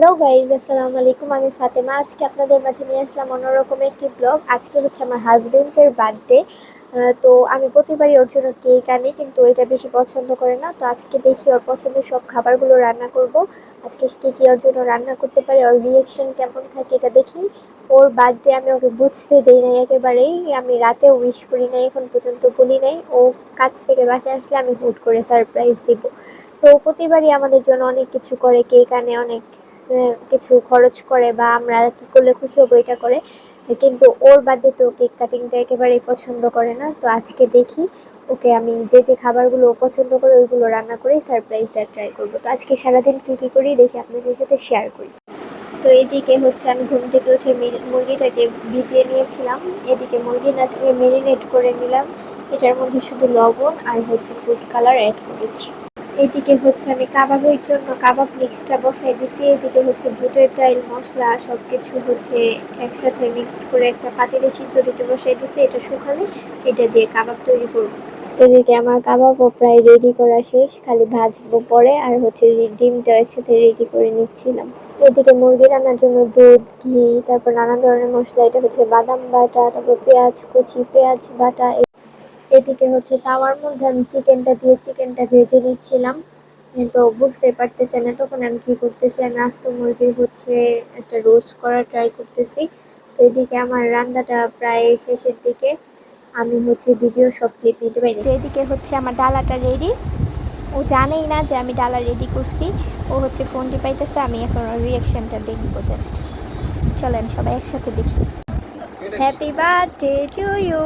Hello guys আসসালামু আলাইকুম। আমি ফাতেমা। আজকে আপনাদের মাঝে নিয়ে আসলাম অন্যরকম একটি ব্লগ আজকে হচ্ছে আমার হাজবেন্ডের বার্থডে তো আমি প্রতিবারই ওর জন্য কেক আনি, কিন্তু এটা বেশি পছন্দ করে না। তো আজকে দেখি ওর পছন্দের সব খাবারগুলো রান্না করব। আজকে কে কী ওর জন্য রান্না করতে পারে, ওর রিয়েকশন কেমন থাকে এটা দেখি। ওর বার্থডে আমি ওকে বুঝতে দেই নাই একেবারেই। আমি রাতেও উইশ করি নাই, এখন পর্যন্ত বলি নাই। ও কাজ থেকে বাসায় আসলে আমি হুট করে সারপ্রাইজ দিব। তো প্রতিবারই আমাদের জন্য অনেক কিছু করে কেক আনে অনেক। কিছু খরচ করে বা আমরা কি করলে খুশি হব এটা করে, কিন্তু ওর বার্থডে তো কেক কাটিংটা একেবারেই পছন্দ করে না। তো আজকে দেখি ওকে আমি যে যে খাবারগুলো ও পছন্দ করে ওইগুলো রান্না করেই সারপ্রাইজ দেওয়ার ট্রাই করব। তো আজকে সারাদিন কী কী করি দেখি আপনাদের সাথে শেয়ার করি। তো এদিকে হচ্ছে আমি ঘুম থেকে উঠে মির- মুরগিটাকে ভিজিয়ে নিয়েছিলাম। এদিকে মুরগিটাকে মেরিনেট করে নিলাম। এটার মধ্যে শুধু লবণ আর হচ্ছে ফুড কালার অ্যাড করেছি। এদিকে হচ্ছে আমি কাবাবের জন্য কাবাব মিক্সটা বসাই দিছি, এদিকে হচ্ছে বুটের ডাইল মশলা সব কিছু হচ্ছে একসাথে মিক্সড করে একটা পাতিলে সিদ্ধ দিতে বসাই দিছি, এটা শুকালে এটা দিয়ে কাবাব তৈরি করব। এদিকে আমার কাবাবও প্রায় রেডি করা শেষ, খালি ভাজবো পরে আর হচ্ছে ডিমটা একসাথে রেডি করে নিচ্ছিলাম। এদিকে মুরগি রান্নার জন্য দুধ, ঘি, তারপর নানান ধরনের মশলা, এটা হচ্ছে বাদাম বাটা, তারপর পেঁয়াজ কুচি, পেঁয়াজ বাটা এদিকে হচ্ছে তাওয়ার মধ্যে আমি চিকেনটা দিয়ে চিকেনটা ভেজে নিচ্ছিলাম। তো বুঝতে পারতেছে না তখন আমি কী করতেছি আমি আস্ত মুরগির হচ্ছে একটা রোস্ট করার ট্রাই করতেছি। তো এদিকে আমার রান্নাটা প্রায় শেষের দিকে। আমি হচ্ছে ভিডিও সব ক্লিপ নিতে পারি এদিকে হচ্ছে আমার ডালাটা রেডি ও জানেই না যে আমি ডালা রেডি করছি। ও হচ্ছে ফোনটি পাইতেছে আমি এখন ওর রিয়াকশনটা দেখব জাস্ট চলেন সবাই একসাথে দেখি। হ্যাপি বার্থডে টু ইউ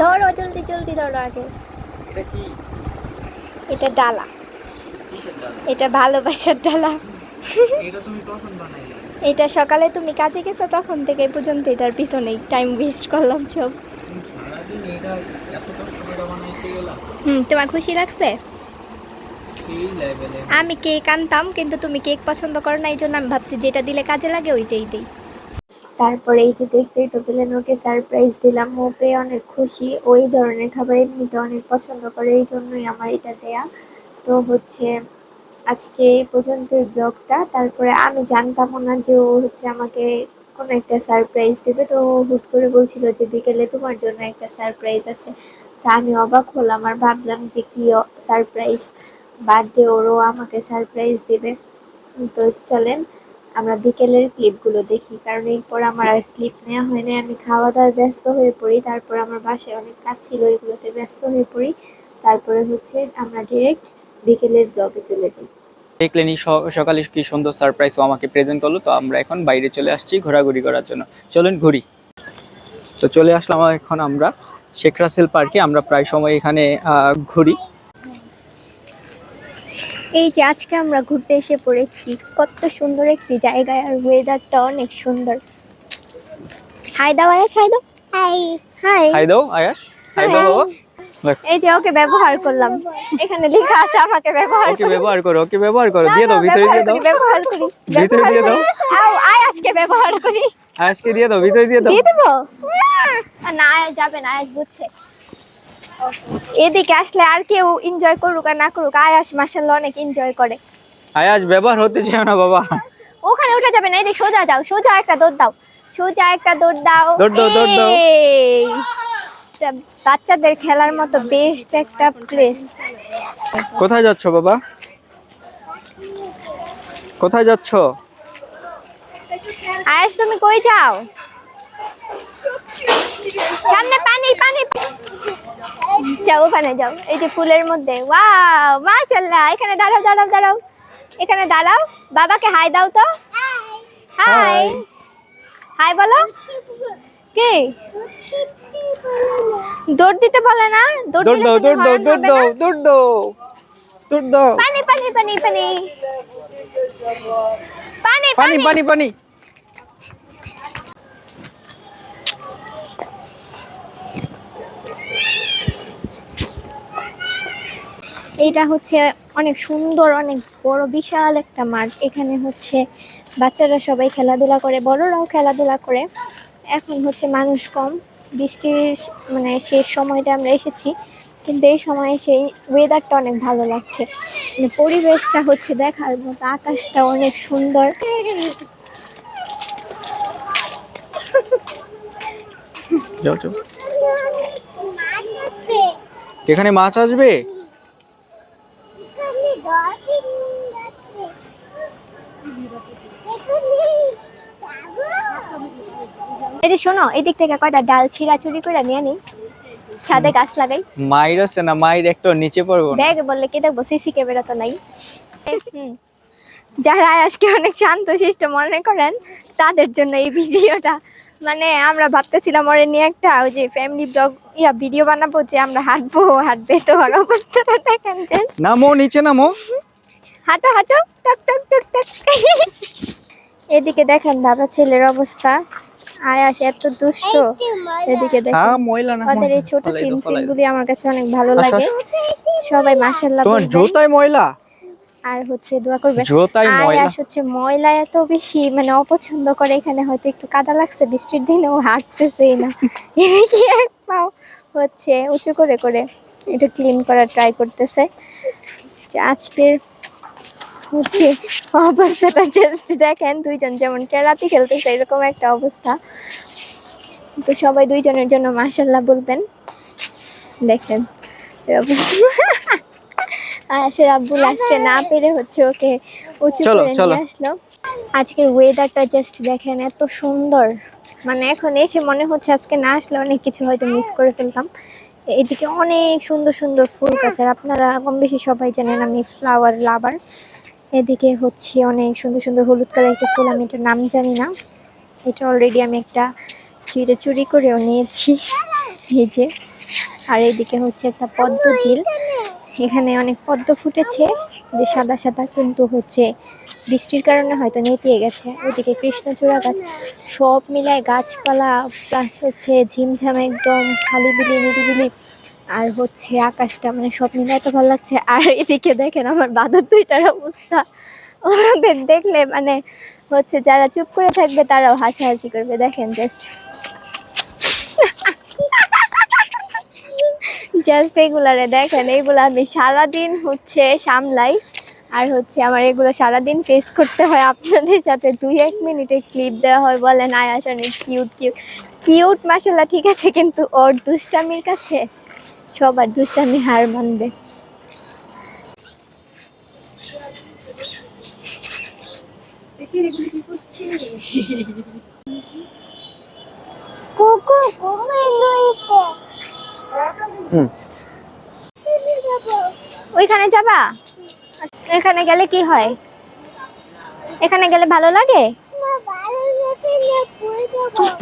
ধরো জলদি জলদি ধরো আগে। এটা কি? এটা ডালা। এটা ভালোবাসার ডালা। এটা সকালে তুমি কাজে গেছো তখন থেকে পর্যন্ত এটার পিছনেই টাইম ওয়েস্ট করলাম সব। হুম তোমার খুশি লাগছে? আমি কেক আনতাম কিন্তু তুমি কেক পছন্দ করো না এই জন্য আমি ভাবছি যেটা দিলে কাজে লাগে ওইটাই দিই। তারপরে এই যে দেখতেই তো পেলেন ওকে সারপ্রাইজ দিলাম। ও পেয়ে অনেক খুশি। ওই ধরনের খাবার এমনিতে অনেক পছন্দ করে, এই জন্যই আমার এটা দেয়া। তো হচ্ছে আজকে এই পর্যন্ত এই ব্লগটা। তারপরে আমি জানতামও না যে ও হচ্ছে আমাকে কোনো একটা সারপ্রাইজ দেবে। তো হুট করে বলছিল যে বিকেলে তোমার জন্য একটা সারপ্রাইজ আছে। তা আমি অবাক হলাম আর ভাবলাম যে কি সারপ্রাইজ বার্থডে ওরও আমাকে সারপ্রাইজ দেবে। তো চলেন আমরা বিকেলের ক্লিপগুলো দেখি, কারণ এরপর আমার আর ক্লিপ নেওয়া হয় না আমি খাওয়া দাওয়ায় ব্যস্ত হয়ে পড়ি, তারপর আমার বাসায় অনেক কাজ ছিল, এগুলোতে ব্যস্ত হয়ে পড়ি। তারপরে হচ্ছে আমরা ডিরেক্ট বিকেলের ব্লগে চলে যাই। দেখলেনি স- সকালে কি সুন্দর সারপ্রাইজ ও আমাকে প্রেজেন্ট করল, তো আমরা এখন বাইরে চলে আসছি ঘোরাঘুরি করার জন্য। চলেন ঘুরি। তো চলে আসলাম এখন আমরা শেখ রাসেল পার্কে, আমরা প্রায় সময় এখানে ঘুরি। এই যে আজকে আমরা ঘুরতে এসে পড়েছি কত সুন্দর একটি জায়গায় আর ওয়েদারটা অনেক সুন্দর। হাই দাও আয়াস হাই দাও। হাই হাই হাই দাও আয়াস। হাই দাও এই যে ওকে ব্যবহার করলাম। এখানে লেখা আছে আমাকে ব্যবহার ওকে করো। ব্যবহার করো ওকে ব্যবহার করো। দিয়ে দাও ভিতরে দিয়ে দাও ব্যবহার করি, ব্যবহার করি। ভিতরে দিয়ে দাও। আও, আয়াসকে ব্যবহার করি। আয়াসকে দিয়ে দাও ভিতরে দিয়ে দাও। দিয়ে দেবো? আর না আয়াস যাবে না আয়াস বুঝছে। এদিকে আসলে আর কেউ এনজয় করুক আর না করুক আয়াস মাসাল্লাহ অনেক এনজয় করে। আয়াস ব্যবহার হতে চায় না বাবা? ওখানে উঠে যাবে না এই যে সোজা যাও সোজা একটা দৌড় দাও সোজা একটা দৌড় দাও। দৌড় দাও, দৌড় দাও। বাচ্চাদের খেলার মতো বেস্ট একটা প্লেস কোথায় যাচ্ছ বাবা? কোথায় যাচ্ছ? আয়াস তুমি কই যাও? সামনে পানি পানি। যাও ওখানে যাও। এই যে ফুলের মধ্যে। ওয়াও মাশাআল্লাহ। এখানে দাঁড়াও দাঁড়াও দাঁড়াও। এখানে দাঁড়াও। বাবাকে হাই দাও তো। হাই. হাই। বলো। কি? দৌড় দিতে বলে না? দৌড় দিলে দাও দৌড় দাও দৌড় দাও দৌড় দাও। দৌড় দাও। পানি পানি পানি। পানি পানি পানি। পানি পানি। এইটা হচ্ছে অনেক সুন্দর অনেক বড় বিশাল একটা মাঠ। এখানে হচ্ছে বাচ্চারা সবাই খেলাধুলা করে বড়রাও খেলাধুলা করে। এখন হচ্ছে মানুষ কম। বৃষ্টির মানে শেষ সময়টা আমরা এসেছি কিন্তু এই সময়ে সেই ওয়েদারটা অনেক ভালো লাগছে। মানে পরিবেশটা হচ্ছে দেখার মতো আকাশটা অনেক সুন্দর। এখানে মাছ আসবে? এই যে শোনো এদিক থেকে কয়টা ডাল ছিঁড়াছুড়ি করে নিয়ে নি ছাদে গাছ লাগাই। মাইর আছে না মাইর একটু নিচে পড়ব ব্যাগ বললে কে দেখব সিসি ক্যামেরা তো নাই। হুম। যারা আজকে অনেক শান্ত শিষ্ট মনে করেন তাদের জন্য এই ভিডিওটা। মানে আমরা ভাবতেছিলাম ওরে নিয়ে একটা ওই যে ফ্যামিলি ব্লগ ইয়া ভিডিও বানাবো যে আমরা হাঁটবো হাঁটবে তো ওর অবস্থাটা দেখেন যে। নামো নিচে নামো। হাঁটো হাঁটো টক টক টক টক। এদিকে দেখেন দাদা ছেলের অবস্থা। আয়াস এত দুষ্ট। এদিকে দেখেন হ্যাঁ ময়লা না ওদের এই ছোট ফলাই সিম সিম গুলি আমার কাছে অনেক ভালো লাগে। সবাই মাশাল্লাহ তোমার। জুতায় ময়লা? আর হচ্ছে দোয়া জুতায় ময়লা। আয়াস হচ্ছে ময়লা এত বেশি মানে অপছন্দ করে। এখানে হয়তো একটু কাদা লাগছে বৃষ্টির দিনে ও হাঁটতেছেই না। কি এক পাও হচ্ছে উঁচু করে করে। এটা ক্লিন করার ট্রাই করতেছে। যে আজকের হচ্ছে অবস্থাটা জাস্ট দেখেন দুইজন যেমন কেরাতি খেলতেছে এরকম একটা অবস্থা। তো সবাই দুইজনের জন্য মাশাল্লাহ বলবেন। দেখেন আয়াসের আব্বু লাস্টে না পেরে হচ্ছে ওকে উঁচু করে নিয়ে আসলো। আজকের ওয়েদারটা জাস্ট দেখেন এত সুন্দর। মানে এখন এসে মনে হচ্ছে আজকে না আসলে অনেক কিছু হয়তো মিস করে ফেলতাম। এদিকে অনেক সুন্দর সুন্দর ফুল গাছ আর আপনারা কম বেশি সবাই জানেন আমি ফ্লাওয়ার লাভার এদিকে হচ্ছে অনেক সুন্দর সুন্দর হলুদ কালার একটা ফুল, আমি এটার নাম জানি না। এটা অলরেডি আমি একটা চিড়ে চুরি করেও নিয়েছি। এই যে, আর এইদিকে হচ্ছে একটা পদ্ম ঝিল। এখানে অনেক পদ্ম ফুটেছে, যে সাদা সাদা কিন্তু হচ্ছে বৃষ্টির কারণে হয়তো নেতিয়ে গেছে। ওইদিকে কৃষ্ণচূড়া গাছ, সব মিলায় গাছপালা প্লাস হচ্ছে ঝিমঝাম একদম খালি বিলি নিরিবিলি। আর হচ্ছে আকাশটা মানে সব মিলায় তো ভালো লাগছে। আর এদিকে দেখেন আমার বাদর দুইটার অবস্থা। ওনাদের দেখলে মানে হচ্ছে যারা চুপ করে থাকবে তারাও হাসাহাসি করবে, দেখেন জাস্ট জাস্ট এগুলারে দেখেন এইগুলো আমি সারাদিন হচ্ছে সামলাই। আর হচ্ছে আমার এগুলো সারাদিন ফেস করতে হয় আপনাদের সাথে। দুই এক মিনিটের ক্লিপ দেওয়া হয়, বলেন আয়াস অনেক কিউট কিউট কিউট মাসাল্লাহ ঠিক আছে, কিন্তু ওর দুষ্টামির কাছে সবার দুষ্টামি হার মানবে। কোকো হুম। ওইখানে যাবা? এখানে গেলে কি হয়? এখানে গেলে ভালো লাগে?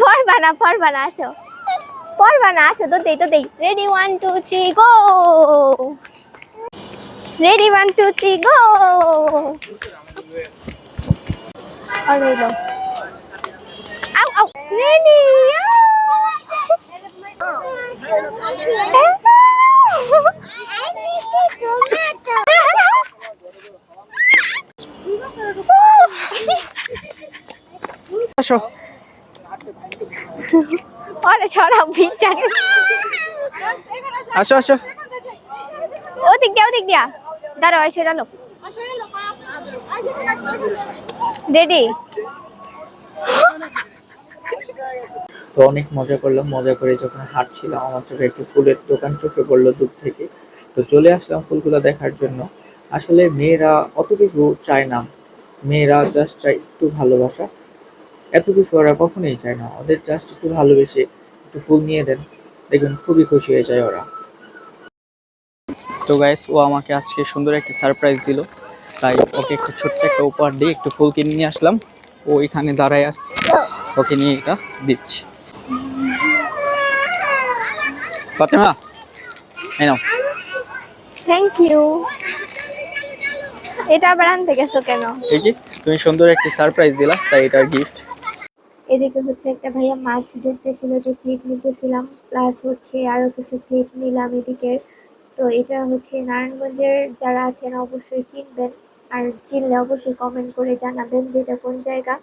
পড়বা না পড়বা না আসো। পড়বা না আসো তো দেই তো দেই। Ready one two three go ready one two three go আরে লো আউ আউ রেডি আসো। ওরে ছড়াও ভিজা গেছে আসো আসো। ওদিক দিয়া ওদিক দিয়া। দাঁড়াও এসে দাঁড়াও রেডি? তো অনেক মজা করলাম মজা করে যখন হাঁটছিলাম আমার চোখে একটি ফুলের দোকান চোখে পড়ল দূর থেকে। তো চলে আসলাম ফুলগুলো দেখার জন্য। আসলে মেয়েরা অত কিছু চায় না। মেয়েরা জাস্ট চায় একটু ভালোবাসা। এত কিছু ওরা কখনোই চায় না। ওদের জাস্ট একটু ভালোবেসে একটু ফুল নিয়ে দেন। দেখবেন খুবই খুশি হয়ে যায় ওরা। তো গাইস ও আমাকে আজকে সুন্দর একটা সারপ্রাইজ দিল। তাই ওকে একটু ছোট্ট একটা উপহার দিয়ে একটু ফুল কিনে নিয়ে আসলাম। ও এখানে দাঁড়ায় আস ওকে নিয়ে এটা দিচ্ছি। ফাতেমা এই নাও। থ্যাংক ইউ এটা আবার আনতে গেছো কেন? এই যে তুমি সুন্দর একটা সারপ্রাইজ দিলা তাই এটার গিফট এদিকে হচ্ছে একটা ভাইয়া মাছ ধরতেছিল, যে ক্লিপ নিতেছিলাম প্লাস হচ্ছে আরও কিছু ক্লিপ নিলাম এদিকে তো এটা হচ্ছে নারায়ণগঞ্জের যারা আছেন, অবশ্যই চিনবেন। আর চিনলে অবশ্যই কমেন্ট করে জানাবেন যে এটা কোন জায়গা।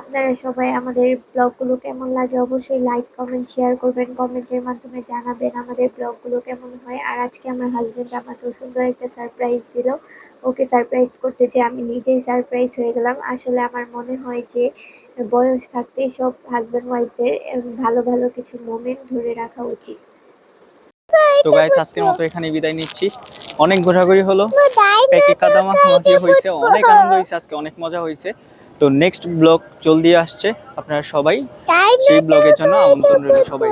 আপনারা সবাই আমাদের ব্লগগুলো কেমন লাগে অবশ্যই লাইক কমেন্ট শেয়ার করবেন কমেন্টের মাধ্যমে জানাবেন আমাদের ব্লগগুলো কেমন হয়। আর আজকে আমার হাজব্যান্ড আমাকে সুন্দর একটা সারপ্রাইজ দিল। ওকে সারপ্রাইজ করতে যে আমি নিজেই সারপ্রাইজ হয়ে গেলাম। আসলে আমার মনে হয় যে বয়স থাকতে সব হাজব্যান্ড ওয়াইফদের ভালো ভালো কিছু মোমেন্ট ধরে রাখা উচিত। তো গাইস আজকের মতো এখানে বিদায় নিচ্ছি। অনেক ঘোরাঘুরি হলো। প্যাকে কাদা মাখামাখি হয়েছে অনেক আনন্দ হয়েছে আজকে অনেক মজা হয়েছে তো নেক্সট ব্লগ জলদি আসছে আপনারা সবাই সেই ব্লগের জন্য আমন্ত্রণ রইল সবাই